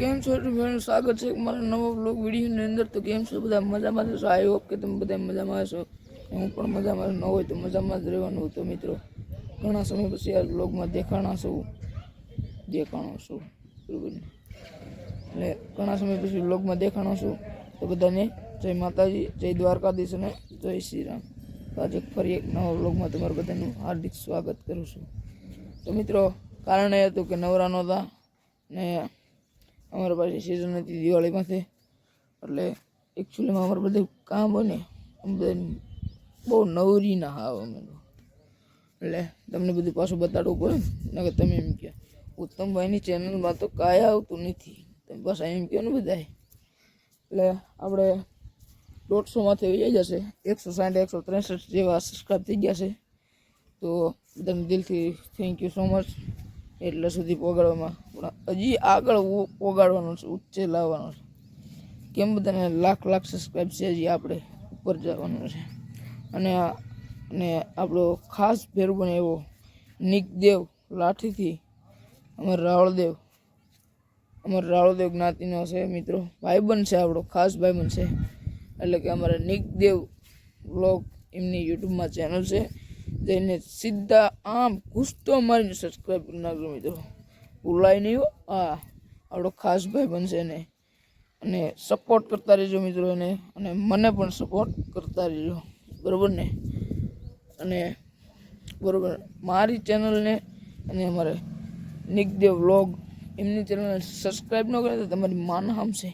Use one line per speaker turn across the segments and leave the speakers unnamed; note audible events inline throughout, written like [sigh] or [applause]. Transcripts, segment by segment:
કેમ છો ફ્રેન્ડ સ્વાગત છે મારા નવા બ્લોગ વિડીયોની અંદર. તો કેમ છો? બધા મજામાં છો? આઈ હોપ કે તમે બધા મજામાં હશો હું પણ મજામાં ન હોય તો મજામાં જ રહેવાનું તો મિત્રો. ઘણા સમય પછી આ બ્લોગમાં દેખાણા છું. દેખાણો છું. બરોબર એટલે ઘણા સમય પછી બ્લોગમાં દેખાણો છું. તો બધાને જય માતાજી, જય દ્વારકાધીશ અને જય શ્રી રામ. આજે ફરી એક નવા બ્લોગમાં તમારું બધાનું હાર્દિક સ્વાગત કરું છું. તો મિત્રો, કારણ એ હતું કે નવરા નહોતા ને અમારા પાસે સિઝન હતી દિવાળીમાંથી એટલે એકચ્યુઅલીમાં અમારે બધું કામ બને બધા બહુ નવરી ના હાવ અમે એટલે તમને બધું પાછું બતાડવું પડે ને કે તમે એમ કહો. ઉત્તમભાઈની ચેનલમાં તો કાંઈ આવતું નથી. તમે પાછા એમ કહો ને બધાય. એટલે આપણે દોઢસોમાંથી આવી જશે. એકસો સાઠ, એકસો ત્રેસઠ જેવા સબસ્ક્રાઈબ થઈ ગયા છે. તો બધાને દિલથી થેન્ક યુ સો મચ એટલે સુધી પોગાડવામાં. પણ હજી આગળ પોગાડવાનું છે, ઉચ્ચે લાવવાનું છે. કેમ બધાને લાખ લાખ સબસ્ક્રાઈબ છે હજી આપણે ઉપર જવાનું છે. અને અને આપણો ખાસ ફેર બને એવો, નિકદેવ લાઠીથી અમાર રાવળદેવ અમાર રાવળદેવ જ્ઞાતિનો છે મિત્રો. ભાઈબંધ છે આપણો, ખાસ ભાઈબંધ છે. એટલે કે અમારા નિકદેવ બ્લોગ એમની યુટ્યુબમાં ચેનલ છે. જઈને સીધા આમ ઘૂસતો મારીને સબસ્ક્રાઈબ કરી નાખજો મિત્રો ભૂલાય નહીં હા આપણો ખાસ ભાઈ બનશે ને અને સપોર્ટ કરતા રહેજો મિત્રો એને અને મને પણ સપોર્ટ કરતા રહેજો બરાબર ને અને બરાબર મારી ચેનલને અને અમારે નિકદેવ વ્લોગ એમની ચેનલને સબસ્ક્રાઈબ ન કરે તો તમારી માન હામશે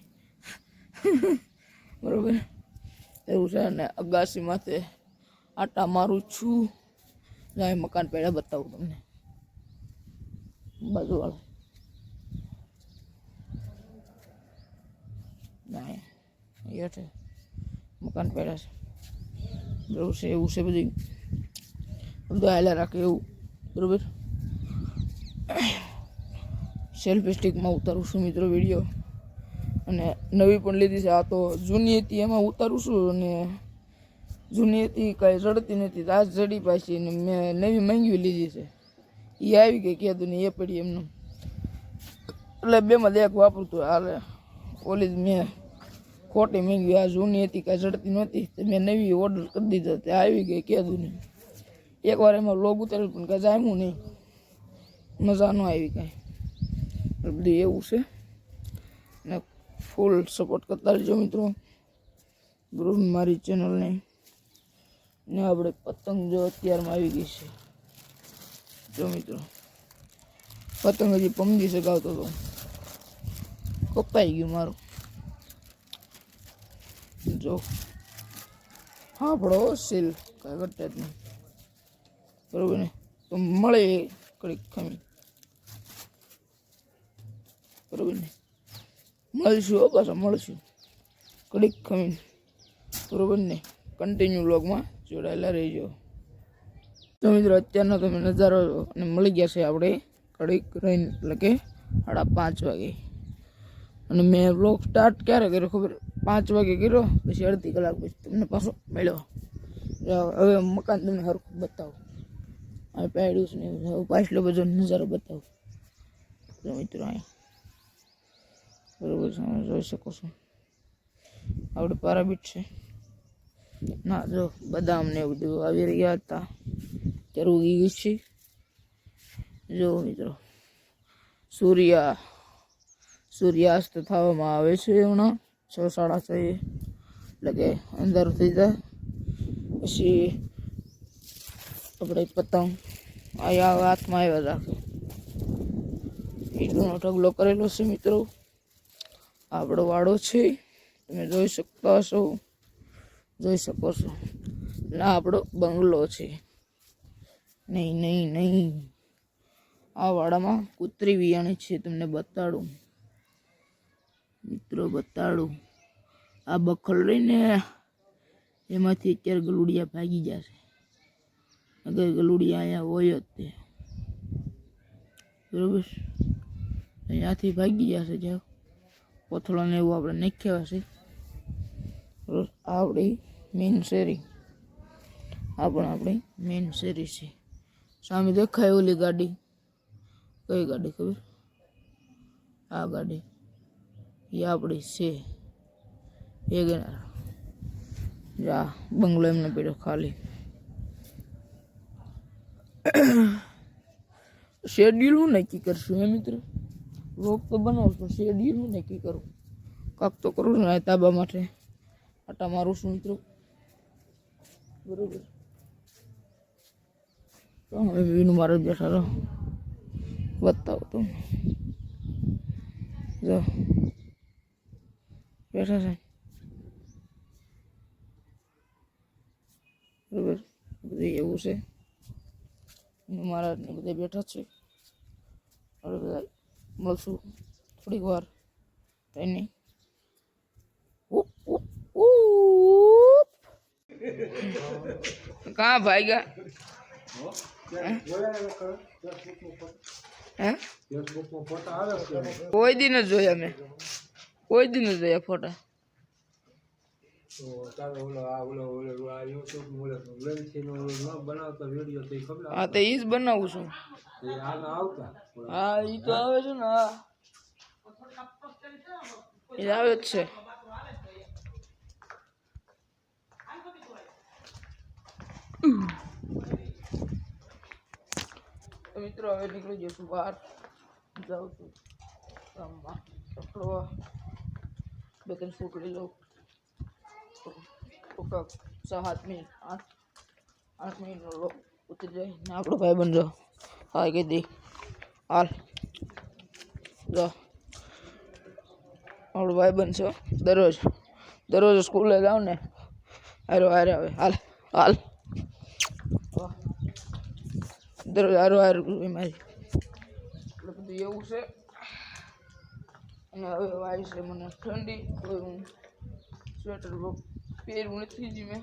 બરાબર એવું છે અને અગાસી માથે આટા મારું છું જાય મકાન પહેલાં બતાવું તમને. બાજુવાળો ના અહીંયા છે. મકાન પહેલાં છે. બરાબર છે, એવું છે બધું. બધું હાલ્યા રાખે એવું. બરાબર? સેલ્ફી સ્ટિકમાં ઉતારું છું મિત્રો વીડિયો. અને નવી પણ લીધી છે. આ તો જૂની હતી, એમાં ઉતારું છું અને જૂની હતી, કાંઈ જડતી નથી તો આ જ જડી પાછી ને મેં નવી માંગવી લીધી છે. એ આવી ગઈ કહેતું ને એ પડી એમનું. એટલે બેમાં એક વાપરતું હાલે, ઓલી મેં ખોટી માંગવી. આ જૂની હતી, કાંઈ જડતી નહોતી. તો મેં નવી ઓર્ડર કરી દીધો. તે આવી ગઈ કહેતું નહીં એકવાર એમાં લોગ ઉતાર્યું પણ કાંઈ જામ્યું નહીં. મજા ન આવી કાંઈ. બધું એવું છે. ને ફૂલ સપોર્ટ કરતા રહેજો મિત્રો. ગ્રુપ મારી ચેનલને ને આપણે પતંગ જો અત્યારમાં આવી ગઈ છે. જો મિત્રો, પતંગ હજી પમદી સગાવતો હતો. કપાઈ ગયું મારું. જો હાફળો સેલ કાંઈ કરતા જ નહીં બરોબર ને? તો મળે કડીક ખમી. બરોબર ને? મળશું હો પાછા, મળશું. કડીક ખમી બરોબર ને? કન્ટિન્યુ વ્લોગમાં જોડાયેલા રહેજો. તો મિત્રો, અત્યારનો તમે નજારો અને મળી ગયા છે આપણે કડીક રહીને, એટલે કે સાડા પાંચ વાગે. અને મેં બ્લોગ સ્ટાર્ટ ક્યારે કર્યો ખબર? પાંચ વાગે કર્યો, પછી અડધી કલાક પછી તમને પાછો મળ્યો. હવે મકાન તમને સરખું બતાવું. આ પાડ્યું છે ને હવે પાછલો બધો નજારો બતાવું. જો મિત્રો અહીંયા બરોબર તમે જોઈ શકો છો. આપણે પારાબીટ છે. ના, જો બદામ ને એવું બધું આવી રહ્યા હતા. ઉગી ગઈ છે. જો મિત્રો, સૂર્ય, સૂર્યાસ્ત થવામાં આવે છે હમણાં, છ સાડા છ એટલે કે અંદર થઈ જાય. પછી આપણે પતંગ અહીંયા હાથમાં આવ્યા રાખે ઈટનો ઢગલો કરેલો છે મિત્રો. આપણો વાડો છે, તમે જોઈ શકતા હશો. જોઈ શકો છો. ના આપણો બંગલો છે. નહીં નહીં નહીં. આ વાડામાં કૂતરી વિયાણી છે, તમને બતાડું. મિત્રો, બતાડું. આ બખલ રહીને એમાંથી અત્યારે ગલુડિયા ભાગી જશે. અગર ગલુડિયા અહીંયા હોય જ તે. બરોબર? અહીંયાથી ભાગી જશે જ્યાં કોથળાને એવું આપણે બરોબર આ આપણી મેઇન શેરી. આ પણ આપણી મેઇન શેરી છે. સામે દેખાય ઓલી ગાડી. કઈ ગાડી ખબર? આ ગાડી. એ આપણી છે. વેગેનાર. જા, બંગલો એમને પડ્યો ખાલી. શેડ્યુલ હું નક્કી કરશું હે મિત્રો? રોગ તો બનાવશું શેડ્યુલ હું નક્કી કરું. કાક તો કરું ને આ તાબા માટે. આટા મારું છું મિત્રો? બરોબર. તો હવે વિનું મારે બેઠા રહો. બતાવો તો જો. બેઠા છે બરોબર. બધું એવું છે. મારા બધા બેઠા છે. બધા મળશું થોડીક વાર. કંઈ નહીં. કहाँ ભાઈગા હે કોઈ દી ન જોયા મેં કોઈ દી ન જોયા ફોટા હા તો ઈ જ બનાવું છું હા ઈ તો આવે છે ને હા એ આવે જ છે તો મિત્રો હવે નીકળી જઈશું બહાર જાઉં છું ગામમાં રખડવા બે ત્રણ ફૂટ લઈ લઉં ટૂંકા છ સાત મિનિટ આઠ આઠ મિનિટનો લોક ઉતરી જાય ને આપણો ભાઈ બનજો હા કહી દે હાલ જો આપણો ભાઈ બનશો દરરોજ દરરોજ સ્કૂલે જાવ ને હારો હારે આવે હાલ હાલ દરરોજ હારો હાર મારી એટલે બધું એવું છે અને હવે વાય છે મને ઠંડી હું સ્વેટર પહેરવું નથી જ મેં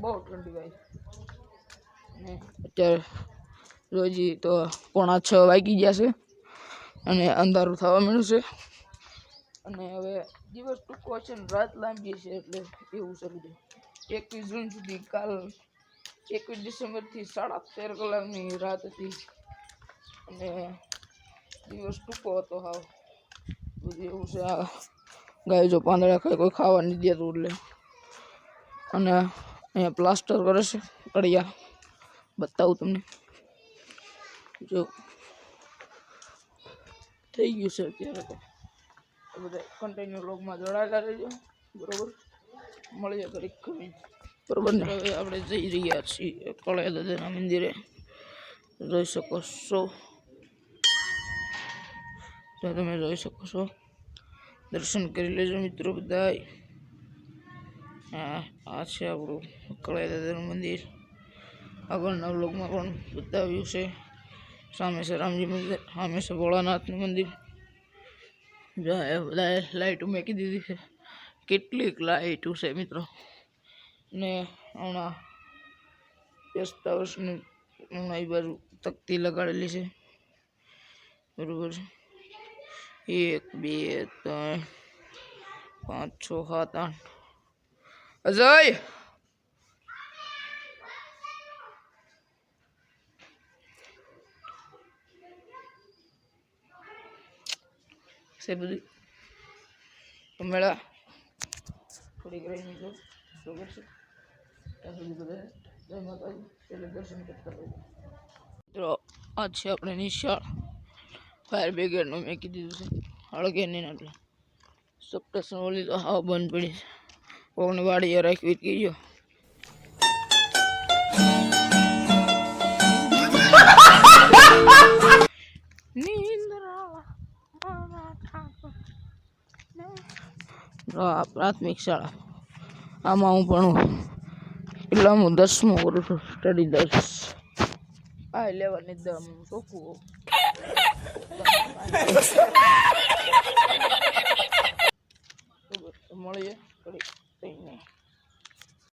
બહુ ઠંડી ભાઈ અને અત્યારે રોજી તો પોણા છ વાગી ગયા છે અને અંધારું થવા મળ્યું છે અને હવે દિવસ ટૂંકો છે ને રાત લાંબી છે એટલે એવું છે બધું એકવીસ જૂન સુધી કાલ એકવીસ ડિસેમ્બરથી સાડા તેર કલાકની રાત હતી અને દિવસ ટૂંકો હતો હાવ. બધું એવું છે આ ગાય જો પાંદડા ખાય, કોઈ ખાવા નહીં દેતું એટલે અને અહીંયા પ્લાસ્ટર કરે છે, કડિયા. બતાવું તમને. જો. થઈ ગયું છે અત્યારે તો. તો બધા કન્ટિન્યુ લોગમાં જોડાયેલા રહેજો. બરોબર? મળીએ ઘડીક ખમી બરોબર આપણે જઈ રહ્યા છીએ કળા દાદાના મંદિરે. જોઈ શકો છો. જો તમે જોઈ શકો છો. દર્શન કરી લેજો મિત્રો બધા હા આ છે આપણું કળા દાદાનું મંદિર. આગળના બ્લોગમાં પણ બતાવ્યું છે. સામે છે રામજી મંદિર સામે છે ભોળાનાથનું મંદિર. જો એ બધા લાઈટો મેકી દીધી છે. કેટલીક લાઇટો છે મિત્રો. ને હમણાં બેસતા હાઉસની હમણાં એ બાજુ તકતી લગાડેલી છે. બરોબર છે. એક, બે, ત્રણ, પાંચ, છ, સાત, આઠ. અજય! છે બધું? મેળા. થોડીક રહી બરોબર છે. ત્યાં સુધી બધા જય માતાજી એટલે દર્શન કરતા રહેજો મિત્રો આ છે આપણે નિશાળ ફાયર બ્રિગેડનું મેં કીધું છે. હળગે નહીં એટલે સપ્ટેશન ઓલી તો હાવ બંધ પડી છે. કોકની વાડીએ રાખવી [laughs] આ પ્રાથમિક શાળા. આમાં હું ભણું એટલે હું દસમું કરું સ્ટડી દસ. આ ઇલેવનની દમ ચોખ્ખું મળીએ